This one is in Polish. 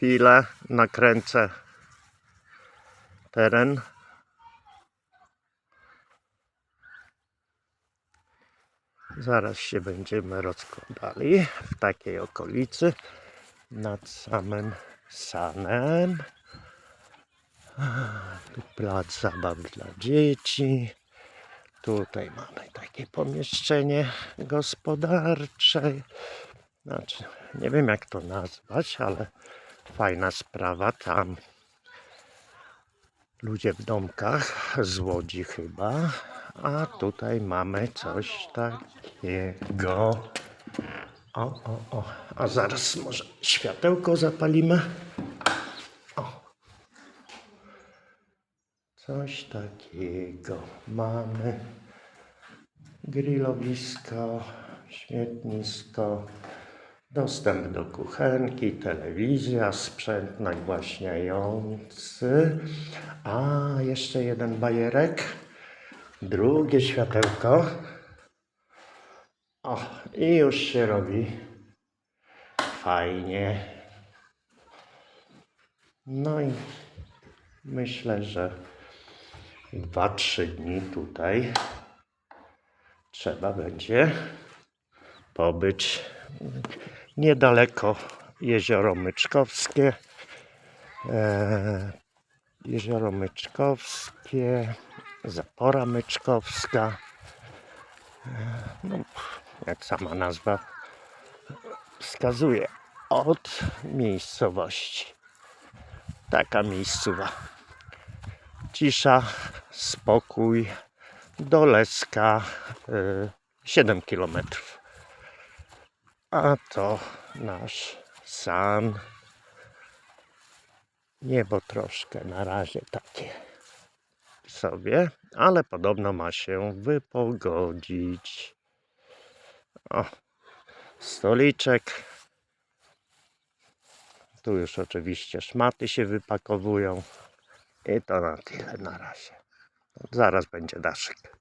chwilę nakręcę teren. Zaraz się będziemy rozkładali w takiej okolicy nad samym Sanem. Tu plac zabaw dla dzieci. Tutaj mamy takie pomieszczenie gospodarcze. Znaczy, nie wiem jak to nazwać, ale fajna sprawa. Tam ludzie w domkach z Łodzi chyba. A tutaj mamy coś takiego. O, o, o. A zaraz może światełko zapalimy. O. Coś takiego. Mamy grillowisko, śmietnisko, dostęp do kuchenki, telewizja, sprzęt nagłaśniający. A, jeszcze jeden bajerek. Drugie światełko. O, i już się robi fajnie. No i myślę, że 2-3 dni tutaj trzeba będzie pobyć niedaleko jezioro Myczkowskie. E, jezioro Myczkowskie, Zapora Myczkowska. E, no, jak sama nazwa wskazuje, od miejscowości. Taka miejscowa. Cisza, spokój, do Leska y, 7 km. A to nasz san. Niebo troszkę na razie takie sobie, ale podobno ma się wypogodzić. O, stoliczek. Tu już oczywiście szmaty się wypakowują. I to na tyle na razie. Zaraz będzie daszek.